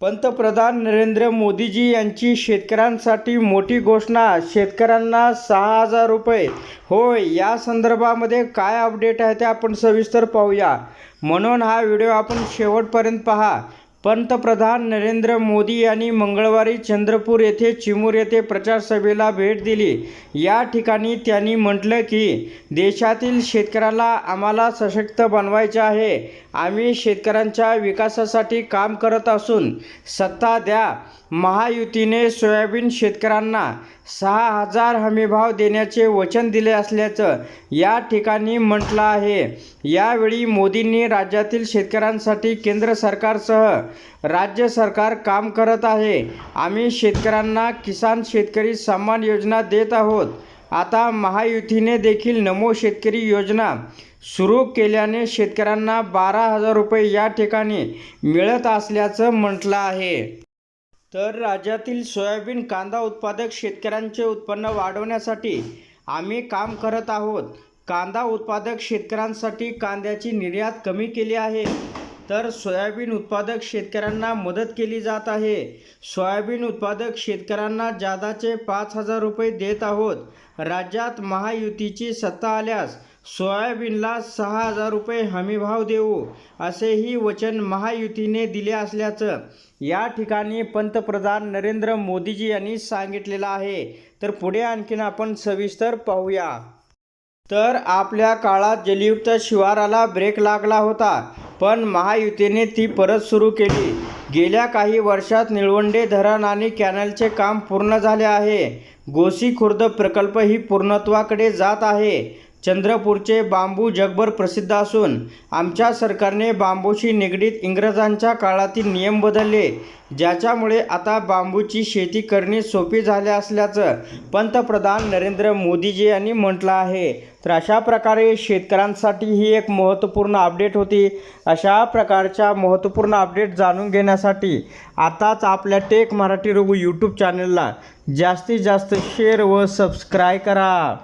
पंतप्रधान नरेंद्र मोदीजी यांची शेतकऱ्यांसाठी मोठी घोषणा. शेतकऱ्यांना सहा हजार रुपये. होय या संदर्भामध्ये काय अपडेट आहे ते आपण सविस्तर पाहूया. म्हणून हा व्हिडिओ आपण शेवटपर्यंत पहा. पंतप्रधान नरेंद्र मोदी यांनी मंगळवारी चंद्रपूर येथे चिमूर येथे प्रचारसभेला भेट दिली. या ठिकाणी त्यांनी म्हटलं की देशातील शेतकऱ्याला आम्हाला सशक्त बनवायचे आहे. आम्ही शेतकऱ्यांच्या विकासासाठी काम करत असून सत्ता द्या. महायुतीने सोयाबीन शेतकऱ्यांना सहा हजार हमीभाव देण्याचे वचन दिले असल्याचं या ठिकाणी म्हटलं आहे. यावेळी मोदींनी राज्यातील शेतकऱ्यांसाठी केंद्र सरकारसह राज्य सरकार काम करत आहे. आम्ही शेतकऱ्यांना किसान शेतकरी सन्मान योजना देत आहोत. आता महायुतीने देखील नमो शेतकरी योजना सुरू केल्याने शेतकऱ्यांना बारा हजार रुपये या ठिकाणी मिळत असल्याचं म्हटलं आहे. तर राज्यातील सोयाबीन कांदा उत्पादक शेतकऱ्यांचे उत्पन्न वाढवण्यासाठी आम्ही काम करत आहोत. कांदा उत्पादक शेतकऱ्यांसाठी कांद्याची निर्यात कमी केली आहे. तर सोयाबीन उत्पादक शेतकऱ्यांना मदत केली जात आहे. सोयाबीन उत्पादक शेतकऱ्यांना जादाचे पाच हजार रुपये देत आहोत. राज्यात महायुतीची सत्ता आल्यास सोयाबीनला सहा हजार रुपये हमीभाव देऊ असेही वचन महायुतीने दिले असल्याचं या ठिकाणी पंतप्रधान नरेंद्र मोदीजी यांनी सांगितलेलं आहे. तर पुढे आणखीन आपण सविस्तर पाहूया. तर आपल्या काळात जलयुक्त शिवाराला ब्रेक लागला होता. पण महायुतीने ती परत सुरू केली. गेल्या काही वर्षात निळवंडे धरण आणि कॅनलचे काम पूर्ण झाले आहे. गोसी खुर्द प्रकल्प ही पूर्णत्वाकडे जात आहे. चंद्रपूरचे बांबू जगभर प्रसिद्ध असून आमच्या सरकारने बांबूशी निगडीत इंग्रजांच्या काळातील नियम बदलले ज्याच्यामुळे आता बांबूची शेती करणे सोपी झाले असल्याचं पंतप्रधान नरेंद्र मोदीजी यांनी म्हटलं आहे. तर अशा प्रकारे शेतकऱ्यांसाठी ही एक महत्त्वपूर्ण अपडेट होती. अशा प्रकारच्या महत्त्वपूर्ण अपडेट जाणून घेण्यासाठी आताच आपल्या टेक मराठी रघु यूट्यूब चॅनलला जास्तीत जास्त शेअर व सबस्क्राय करा.